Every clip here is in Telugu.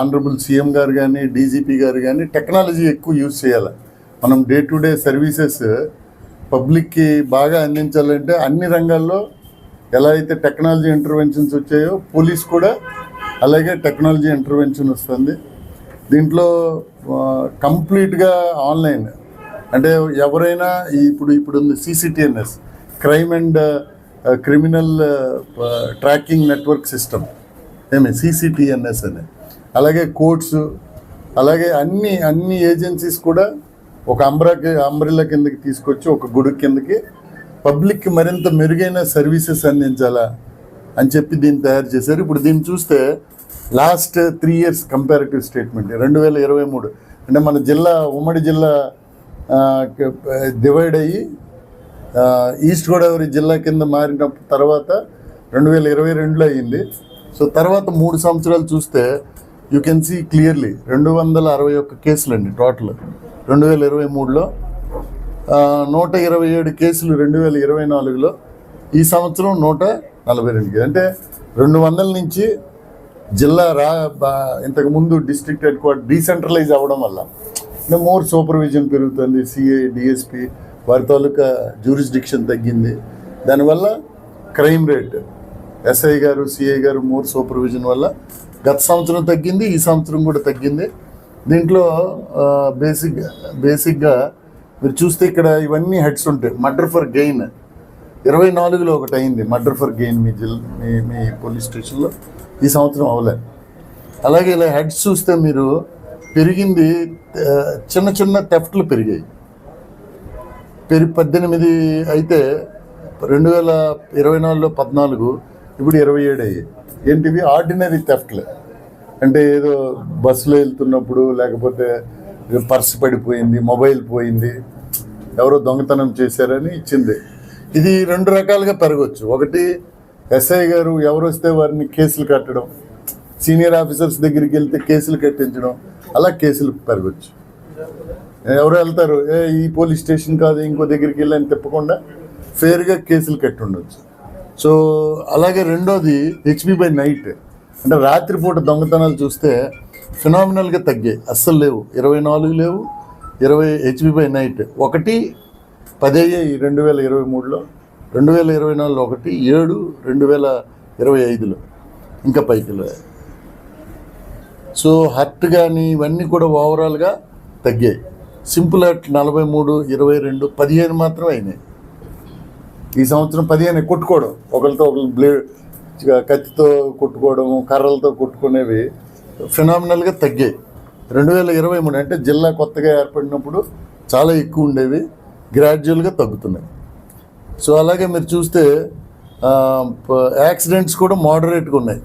ఆనరబుల్ సీఎం గారు కానీ డీజీపీ గారు కానీ టెక్నాలజీ ఎక్కువ యూజ్ చేయాలి. మనం డే టు డే సర్వీసెస్ పబ్లిక్కి బాగా అందించాలంటే అన్ని రంగాల్లో ఎలా అయితే టెక్నాలజీ ఇంటర్వెన్షన్స్ వచ్చాయో పోలీస్ కూడా అలాగే టెక్నాలజీ ఇంటర్వెన్షన్ వస్తుంది. దీంట్లో కంప్లీట్గా ఆన్లైన్ అంటే ఎవరైనా ఇప్పుడు ఇప్పుడు ఉంది CCTNS crime and criminal tracking network system ఏమి సీసీటీఎన్ఎస్ అని. అలాగే కోర్ట్స్ అలాగే అన్ని అన్ని ఏజెన్సీస్ కూడా ఒక అంబ్రాకి అంబ్రిల్లా కిందకి తీసుకొచ్చి ఒక గుడి కిందకి పబ్లిక్కి మరింత మెరుగైన సర్వీసెస్ అందించాలా అని చెప్పి దీన్ని తయారు చేశారు. ఇప్పుడు దీన్ని చూస్తే last three years comparative statement. రెండు వేల ఇరవై మూడు. అంటే మన జిల్లా ఉమ్మడి జిల్లా డివైడ్ అయ్యి ఈస్ట్ గోదావరి జిల్లా కింద మారిన తర్వాత రెండు వేల ఇరవై రెండులో అయ్యింది. సో తర్వాత మూడు సంవత్సరాలు చూస్తే యూ కెన్ సీ క్లియర్లీ రెండు వందల అరవై ఒక్క కేసులు అండి టోటల్ రెండు వేల ఇరవై మూడులో నూట ఇరవై ఏడు కేసులు రెండు వేల ఇరవై నాలుగులో ఈ సంవత్సరం నూట నలభై రెండు అంటే రెండు వందల నుంచి జిల్లా రా ఇంతకుముందు ఇంతకు ముందు డిస్ట్రిక్ట్ హెడ్ క్వార్టర్ డీసెంట్రలైజ్ అవ్వడం వల్ల అంటే మోర్ సూపర్విజన్ పెరుగుతుంది సిఐ డిఎస్పి వారి తాలూకా జ్యూరిస్డిక్షన్ తగ్గింది. దానివల్ల క్రైమ్ రేట్ ఎస్ఐ గారు సిఐ గారు మోర్ సూపర్విజన్ వల్ల గత సంవత్సరం తగ్గింది ఈ సంవత్సరం కూడా తగ్గింది. దీంట్లో బేసిక్ బేసిక్గా మీరు చూస్తే ఇక్కడ ఇవన్నీ హెడ్స్ ఉంటాయి. మర్డర్ ఫర్ గెయిన్ ఇరవై నాలుగులో ఒకటి అయింది. మర్డర్ ఫర్ గెయిన్ మీ జిల్ మీ మీ పోలీస్ స్టేషన్లో. ఈ సంవత్సరం అవ్వలేదు అలాగే ఇలా హెడ్స్ చూస్తే మీరు పెరిగింది చిన్న చిన్న టెఫ్ట్లు పెరిగాయి. పెరి పద్దెనిమిది అయితే రెండు వేల ఇరవై నాలుగులో పద్నాలుగు ఇప్పుడు ఇరవై ఏడు అయ్యాయి. ఏంటివి? ఆర్డినరీ థెఫ్ట్లు అంటే ఏదో బస్సులో వెళ్తున్నప్పుడు లేకపోతే పర్స్ పడిపోయింది మొబైల్ పోయింది ఎవరో దొంగతనం చేశారని ఇచ్చింది. ఇది రెండు రకాలుగా పెరగవచ్చు ఒకటి ఎస్ఐ గారు ఎవరు వస్తే వారిని కేసులు కట్టడం సీనియర్ ఆఫీసర్స్ దగ్గరికి వెళ్తే కేసులు కట్టించడం అలా కేసులు పెరగచ్చు. ఎవరు వెళ్తారు? ఏ ఈ పోలీస్ స్టేషన్ కాదు ఇంకో దగ్గరికి వెళ్ళి అని తిప్పకుండా ఫేర్గా కేసులు కట్టి ఉండొచ్చు. సో అలాగే రెండోది హెచ్బి బై నైట్ అంటే రాత్రిపూట దొంగతనాలు చూస్తే ఫినామినల్గా తగ్గాయి. అస్సలు లేవు. ఇరవై నాలుగు లేవు. ఇరవై హెచ్బి బై నైట్ ఒకటి పదయ్యాయి రెండు వేల ఇరవై మూడులో రెండు వేల ఇరవై నాలుగులో ఒకటి ఏడు రెండు వేల ఇరవై ఐదులో. ఇంకా పైకి సో హర్ట్ కానీ ఇవన్నీ కూడా ఓవరాల్గా తగ్గాయి. సింపుల్ హర్ట్ నలభై మూడు ఇరవై రెండు పదిహేను మాత్రం అయినాయి. ఈ సంవత్సరం పదిహేను కొట్టుకోవడం. ఒకరితో ఒకరు బ్లేడ్ కత్తితో కొట్టుకోవడం కర్రలతో కొట్టుకునేవి ఫినామినల్గా తగ్గాయి. రెండు వేల ఇరవై మూడు అంటే జిల్లా కొత్తగా ఏర్పడినప్పుడు చాలా ఎక్కువ ఉండేవి గ్రాడ్యువల్గా తగ్గుతున్నాయి. సో అలాగే మీరు చూస్తే యాక్సిడెంట్స్ కూడా మోడరేట్గా ఉన్నాయి.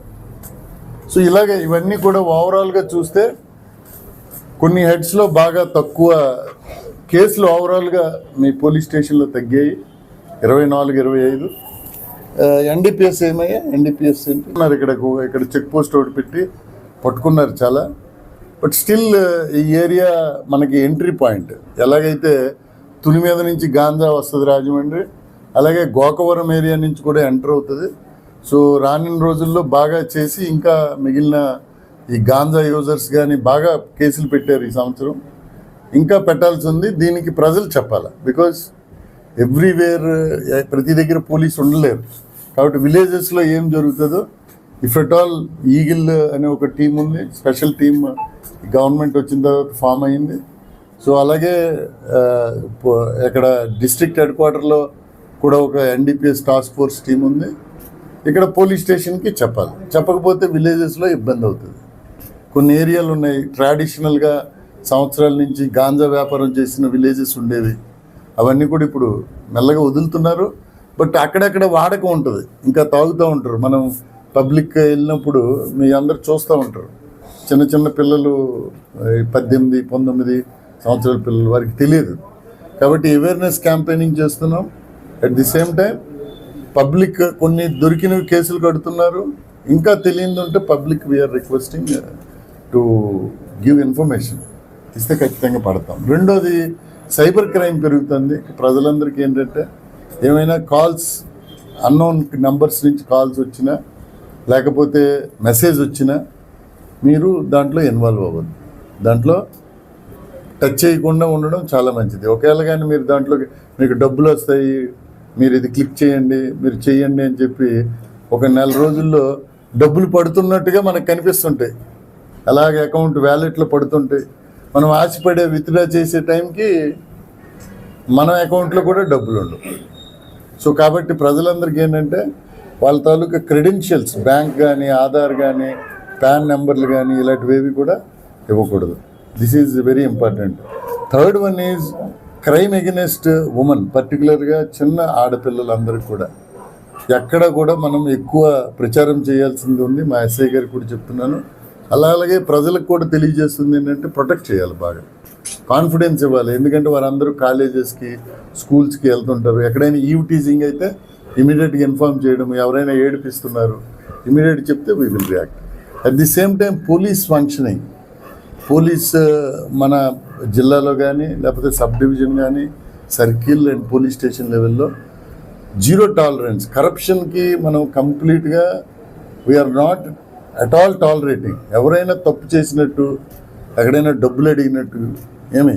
సో ఇలాగే ఇవన్నీ కూడా ఓవరాల్గా చూస్తే కొన్ని హెడ్స్లో బాగా తక్కువ కేసులు ఓవరాల్గా మీ పోలీస్ స్టేషన్లో తగ్గాయి. ఇరవై నాలుగు ఇరవై ఐదు. ఎన్డీపీఎస్ ఏమయ్యా? ఎన్డీపీఎస్ ఏంటి? ఉన్నారు ఇక్కడ ఇక్కడ చెక్ పోస్ట్ ఒకటి పెట్టి పట్టుకున్నారు చాలా. బట్ స్టిల్ ఈ ఏరియా మనకి ఎంట్రీ పాయింట్. ఎలాగైతే తుని మీద నుంచి గాంజా వస్తుంది రాజమండ్రి అలాగే గోకవరం ఏరియా నుంచి కూడా ఎంటర్ అవుతుంది. సో రానున్న రోజుల్లో బాగా చేసి ఇంకా మిగిలిన ఈ గాంజా యూజర్స్ కానీ బాగా కేసులు పెట్టారు ఈ సంవత్సరం. ఇంకా పెట్టాల్సి ఉంది. దీనికి ప్రజలు చెప్పాలి? బికాజ్ ఎవ్రీవేర్ ప్రతి దగ్గర పోలీస్ ఉండలేరు. కాబట్టి విలేజెస్లో ఏం జరుగుతుందో ఇఫ్ ఎట్ ఆల్ ఈగిల్ అనే ఒక టీం ఉంది స్పెషల్ టీమ్ గవర్నమెంట్ వచ్చిన తర్వాత ఫామ్ అయింది సో అలాగే ఇక్కడ డిస్ట్రిక్ట్ హెడ్ క్వార్టర్లో కూడా ఒక ఎన్డీపీఎస్ టాస్క్ ఫోర్స్ టీం ఉంది. ఇక్కడ పోలీస్ స్టేషన్కి చెప్పాలి. చెప్పకపోతే విలేజెస్లో ఇబ్బంది అవుతుంది. కొన్ని ఏరియాలు ఉన్నాయి. ట్రాడిషనల్గా సంవత్సరాల నుంచి గాంజా వ్యాపారం చేసిన విలేజెస్ ఉండేవి. అవన్నీ కూడా ఇప్పుడు మెల్లగా వదులుతున్నారు. బట్ అక్కడక్కడ వాడకం ఉంటుంది. ఇంకా తాగుతూ ఉంటారు. మనం పబ్లిక్ వెళ్ళినప్పుడు మీ అందరు చూస్తూ ఉంటారు. చిన్న చిన్న పిల్లలు పద్దెనిమిది పంతొమ్మిది సంవత్సరాల పిల్లలు వారికి తెలియదు. కాబట్టి అవేర్నెస్ క్యాంపెయినింగ్ చేస్తున్నాం. At the same time public కొన్ని దొరికినవి కేసులు కడుతున్నారు. ఇంకా తెలియదు ఉంటే public we're requesting to give information ఇస్తే ఖచ్చితంగా పడతాం. రెండోది సైబర్ క్రైమ్ పెరుగుతుంది. ప్రజలందరికీ ఏంటంటే ఏమైనా కాల్స్ అన్నోన్ నంబర్స్ నుంచి కాల్స్ వచ్చినా లేకపోతే మెసేజ్ వచ్చినా మీరు దాంట్లో ఇన్వాల్వ్ అవ్వద్దు. దాంట్లో టచ్ చేయకుండా ఉండడం చాలా మంచిది. ఒకవేళ కానీ మీరు దాంట్లో మీకు డబ్బులు వస్తాయి మీరు ఇది క్లిక్ చేయండి మీరు చేయండి అని చెప్పి ఒక నెల రోజుల్లో డబ్బులు పడుతున్నట్టుగా మనకు కనిపిస్తుంటాయి. అలాగే అకౌంట్ వ్యాలెట్లో పడుతుంటాయి. మనం ఆశపడే విత్డ్రా చేసే టైంకి మన అకౌంట్లో కూడా డబ్బులు ఉండవు. సో కాబట్టి ప్రజలందరికీ ఏంటంటే వాళ్ళ తాలూకా క్రెడెన్షియల్స్ బ్యాంక్ కానీ ఆధార్ కానీ పాన్ నెంబర్లు కానీ ఇలాంటివేవి కూడా ఇవ్వకూడదు. This is very important third one is crime against women పర్టికులర్గా చిన్న ఆడపిల్లలందరికీ కూడా. ఎక్కడ కూడా మనం ఎక్కువ ప్రచారం చేయాల్సింది ఉంది. మా ఎస్ఐ గారికి కూడా చెప్తున్నాను. అలా అలాగే ప్రజలకు కూడా తెలియజేస్తుంది ఏంటంటే ప్రొటెక్ట్ చేయాలి బాగా. కాన్ఫిడెన్స్ ఇవ్వాలి. ఎందుకంటే వారందరూ కాలేజెస్కి స్కూల్స్కి వెళ్తుంటారు. ఎక్కడైనా ఈవ్ టీజింగ్ అయితే ఇమీడియట్గా ఇన్ఫార్మ్ చేయడం ఎవరైనా ఏడిపిస్తున్నారు ఇమీడియట్ చెప్తే we will react at the same time police functioning police మన జిల్లాలో కానీ లేకపోతే సబ్ డివిజన్ కానీ సర్కిల్ అండ్ పోలీస్ స్టేషన్ లెవెల్లో జీరో టాలరెన్స్ కరప్షన్కి మనం కంప్లీట్గా we're not at all tolerating ఎవరైనా తప్పు చేసినట్టు ఎక్కడైనా డబ్బులు అడిగినట్టు ఏమి?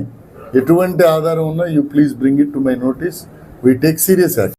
ఎటువంటి ఆధారం ఉన్నా you please bring it to my notice we take serious action